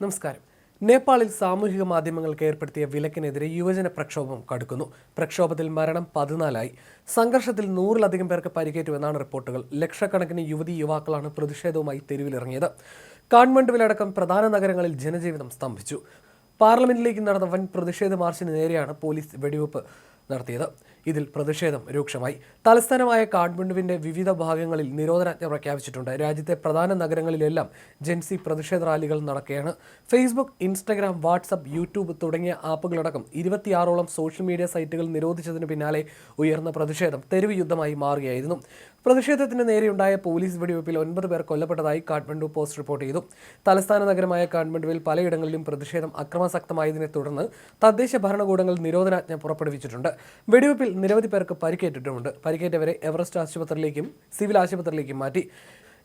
നമസ്കാരം. നേപ്പാളിൽ സാമൂഹിക മാധ്യമങ്ങൾക്ക് ഏർപ്പെടുത്തിയ വിലക്കിനെതിരെ യുവജന പ്രക്ഷോഭം കടുക്കുന്നു. പ്രക്ഷോഭത്തിൽ മരണം പതിനാലായി. സംഘർഷത്തിൽ നൂറിലധികം പേർക്ക് പരിക്കേറ്റുവെന്നാണ് റിപ്പോർട്ടുകൾ. ലക്ഷക്കണക്കിന് യുവതി യുവാക്കളാണ് പ്രതിഷേധവുമായി തെരുവിലിറങ്ങിയത്. കാഠ്മണ്ഡുവിലടക്കം പ്രധാന നഗരങ്ങളിൽ ജനജീവിതം സ്തംഭിച്ചു. പാർലമെന്റിലേക്ക് നടന്ന വൻ പ്രതിഷേധ മാർച്ചിന് നേരെയാണ് പോലീസ് വെടിവെപ്പ് നടത്തിയത്. ഇതിൽ പ്രതിഷേധം രൂക്ഷമായി. തലസ്ഥാനമായ കാഠ്മണ്ഡുവിന്റെ വിവിധ ഭാഗങ്ങളിൽ നിരോധനാജ്ഞ പ്രഖ്യാപിച്ചിട്ടുണ്ട്. രാജ്യത്തെ പ്രധാന നഗരങ്ങളിലെല്ലാം ജെൻസി പ്രതിഷേധ റാലികൾ നടക്കുകയാണ്. ഫേസ്ബുക്ക് ഇൻസ്റ്റഗ്രാം വാട്സപ്പ് യൂട്യൂബ് തുടങ്ങിയ ആപ്പുകളടക്കം ഇരുപത്തിയാറോളം സോഷ്യൽ മീഡിയ സൈറ്റുകൾ നിരോധിച്ചതിന് പിന്നാലെ ഉയർന്ന പ്രതിഷേധം തെരുവ് യുദ്ധമായി മാറുകയായിരുന്നു. പ്രതിഷേധത്തിന് നേരെയുണ്ടായ പോലീസ് വെടിവയ്പിൽ ഒൻപത് പേർ കൊല്ലപ്പെട്ടതായി കാഠ്മണ്ഡു പോസ്റ്റ് റിപ്പോർട്ട് ചെയ്തു. തലസ്ഥാന നഗരമായ കാഠ്മണ്ഡുവിൽ പലയിടങ്ങളിലും പ്രതിഷേധം അക്രമാസക്തമായതിനെ തുടർന്ന് തദ്ദേശ ഭരണകൂടങ്ങൾ നിരോധനാജ്ഞ പുറപ്പെടുവിച്ചിട്ടുണ്ട്. വെടിവയ്പിൽ നിരവധി പേർക്ക് പരിക്കേറ്റിട്ടുമുണ്ട്. പരിക്കേറ്റവരെ എവറസ്റ്റ് ആശുപത്രിയിലേക്കും സിവിൽ ആശുപത്രിയിലേക്കും മാറ്റി.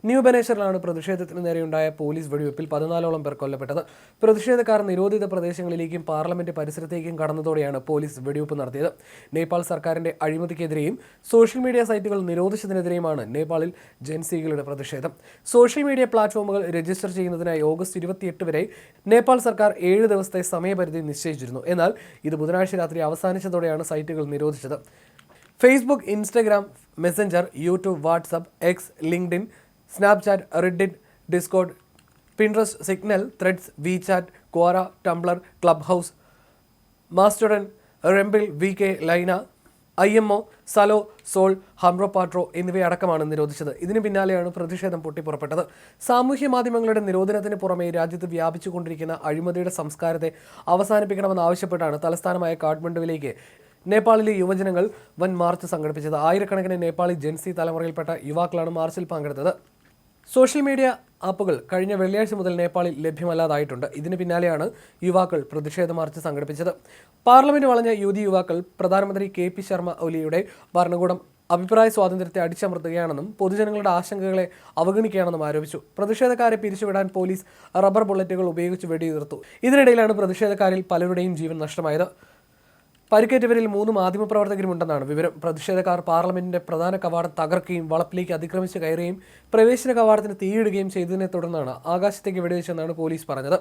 ന്യൂ ബനേശ്വറിലാണ് പ്രതിഷേധത്തിന് നേരെയുണ്ടായ പോലീസ് വെടിവെപ്പിൽ പതിനാലോളം പേർ കൊല്ലപ്പെട്ടത്. പ്രതിഷേധക്കാർ നിരോധിത പ്രദേശങ്ങളിലേക്കും പാർലമെന്റ് പരിസരത്തേക്കും കടന്നതോടെയാണ് പോലീസ് വെടിവെപ്പ് നടത്തിയത്. നേപ്പാൾ സർക്കാരിന്റെ അഴിമതിക്കെതിരെയും സോഷ്യൽ മീഡിയ സൈറ്റുകൾ നിരോധിച്ചതിനെതിരെയുമാണ് നേപ്പാളിൽ ജൻസികളുടെ പ്രതിഷേധം. സോഷ്യൽ മീഡിയ പ്ലാറ്റ്ഫോമുകൾ രജിസ്റ്റർ ചെയ്യുന്നതിനായി ഓഗസ്റ്റ് ഇരുപത്തിയെട്ട് വരെ നേപ്പാൾ സർക്കാർ ഏഴ് ദിവസത്തെ സമയപരിധി നിശ്ചയിച്ചിരുന്നു. എന്നാൽ ഇത് ബുധനാഴ്ച രാത്രി അവസാനിച്ചതോടെയാണ് സൈറ്റുകൾ നിരോധിച്ചത്. Facebook Instagram Messenger YouTube WhatsApp X LinkedIn Snapchat Reddit Discord Pinterest Signal Threads WeChat Quora Tumblr Clubhouse Mastodon Rumble V K Line I M O Zalo Soul Hamro Patro എന്നിവയടക്കമാണ് നിരോധിച്ചത്. ഇതിന് പിന്നാലെയാണ് പ്രതിഷേധം പൊട്ടിപ്പുറപ്പെട്ടത്. സാമൂഹ്യ മാധ്യമങ്ങളുടെ നിരോധനത്തിന് പുറമെ രാജ്യത്ത് വ്യാപിച്ചുകൊണ്ടിരിക്കുന്ന അഴിമതിയുടെ സംസ്കാരത്തെ അവസാനിപ്പിക്കണമെന്നാവശ്യപ്പെട്ടാണ് തലസ്ഥാനമായ കാഠ്മണ്ഡുവിലേക്ക് നേപ്പാളിലെ യുവജനങ്ങൾ വൻ മാർച്ച് സംഘടിപ്പിച്ചത്. ആയിരക്കണക്കിന് നേപ്പാളി ജെൻസി തലമുറയിൽപ്പെട്ട യുവാക്കളാണ് മാർച്ചിൽ പങ്കെടുത്തത്. സോഷ്യൽ മീഡിയ ആപ്പുകൾ കഴിഞ്ഞ വെള്ളിയാഴ്ച മുതൽ നേപ്പാളിൽ ലഭ്യമല്ലാതായിട്ടുണ്ട്. ഇതിന് പിന്നാലെയാണ് യുവാക്കൾ പ്രതിഷേധ മാർച്ച് സംഘടിപ്പിച്ചത്. പാർലമെന്റ് വളഞ്ഞ യുവതി യുവാക്കൾ പ്രധാനമന്ത്രി കെ പി ശർമ്മ ഒലിയുടെ ഭരണകൂടം അഭിപ്രായ സ്വാതന്ത്ര്യത്തെ അടിച്ചമർത്തുകയാണെന്നും പൊതുജനങ്ങളുടെ ആശങ്കകളെ അവഗണിക്കുകയാണെന്നും ആരോപിച്ചു. പ്രതിഷേധക്കാരെ പിരിച്ചുവിടാൻ പോലീസ് റബ്ബർ ബുള്ളറ്റുകൾ ഉപയോഗിച്ച് വെടിയുതിർത്തു. ഇതിനിടയിലാണ് പ്രതിഷേധക്കാരിൽ പലരുടെയും ജീവൻ നഷ്ടമായത്. പരിക്കേറ്റവരിൽ മൂന്ന് മാധ്യമപ്രവർത്തകരും ഉണ്ടെന്നാണ് വിവരം. പ്രതിഷേധക്കാർ പാർലമെന്റിന്റെ പ്രധാന കവാടം തകർക്കുകയും വളപ്പിലേക്ക് അതിക്രമിച്ച് കയറുകയും പ്രവേശന കവാടത്തിന് തീയിടുകയും ചെയ്തതിനെ തുടർന്നാണ് ആകാശത്തേക്ക് വെടിവെച്ചെന്നാണ് പോലീസ് പറഞ്ഞത്.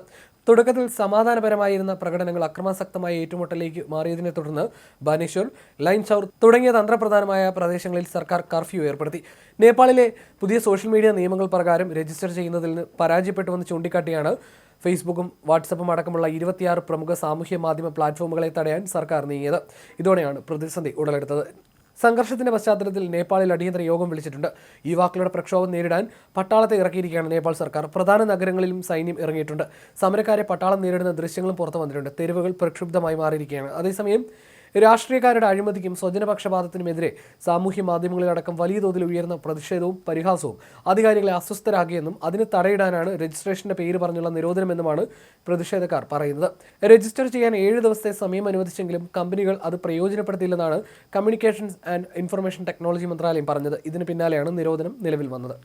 തുടക്കത്തിൽ സമാധാനപരമായിരുന്ന പ്രകടനങ്ങൾ അക്രമാസക്തമായ ഏറ്റുമുട്ടലിലേക്ക് മാറിയതിനെ തുടർന്ന് ബാനേശ്വർ ലൈൻ ചൗർ തുടങ്ങിയ തന്ത്രപ്രധാനമായ പ്രദേശങ്ങളിൽ സർക്കാർ കർഫ്യൂ ഏർപ്പെടുത്തി. നേപ്പാളിലെ പുതിയ സോഷ്യൽ മീഡിയ നിയമങ്ങൾ പ്രകാരം രജിസ്റ്റർ ചെയ്യുന്നതിൽ നിന്ന് പരാജയപ്പെട്ടുവെന്ന് ചൂണ്ടിക്കാട്ടിയാണ് ഫേസ്ബുക്കും വാട്സപ്പും അടക്കമുള്ള ഇരുപത്തിയാറ് പ്രമുഖ സാമൂഹ്യ മാധ്യമ പ്ലാറ്റ്ഫോമുകളെ തടയാൻ സർക്കാർ നീങ്ങിയത്. ഇതോടെയാണ് പ്രതിസന്ധി ഉടലെടുത്തത്. സംഘർഷത്തിന്റെ പശ്ചാത്തലത്തിൽ നേപ്പാളിൽ അടിയന്തര യോഗം വിളിച്ചിട്ടുണ്ട്. യുവാക്കളുടെ പ്രക്ഷോഭം നേരിടാൻ പട്ടാളത്തെ ഇറക്കിയിരിക്കുകയാണ് നേപ്പാൾ സർക്കാർ. പ്രധാന നഗരങ്ങളിലും സൈന്യം ഇറങ്ങിയിട്ടുണ്ട്. സമരക്കാരെ പട്ടാളം നേരിടുന്ന ദൃശ്യങ്ങളും പുറത്തു വന്നിട്ടുണ്ട്. തെരുവുകൾ പ്രക്ഷുബ്ധമായി മാറിയിരിക്കുകയാണ്. അതേസമയം രാഷ്ട്രീയക്കാരുടെ അഴിമതിക്കും സ്വജനപക്ഷപാതത്തിനുമെതിരെ സാമൂഹ്യ മാധ്യമങ്ങളിലടക്കം വലിയ തോതിൽ ഉയർന്ന പ്രതിഷേധവും പരിഹാസവും അധികാരികളെ അസ്വസ്ഥരാക്കിയെന്നും അതിന് തടയിടാനാണ് രജിസ്ട്രേഷന്റെ പേര് പറഞ്ഞുള്ള നിരോധനമെന്നുമാണ് പ്രതിഷേധക്കാർ പറയുന്നത്. രജിസ്റ്റർ ചെയ്യാൻ ഏഴ് ദിവസത്തെ സമയം അനുവദിച്ചെങ്കിലും കമ്പനികൾ അത് പ്രയോജനപ്പെടുത്തിയില്ലെന്നാണ് കമ്മ്യൂണിക്കേഷൻസ് ആൻഡ് ഇൻഫർമേഷൻ ടെക്നോളജി മന്ത്രാലയം പറഞ്ഞത്. ഇതിന് പിന്നാലെയാണ് നിരോധനം നിലവിൽ വന്നത്.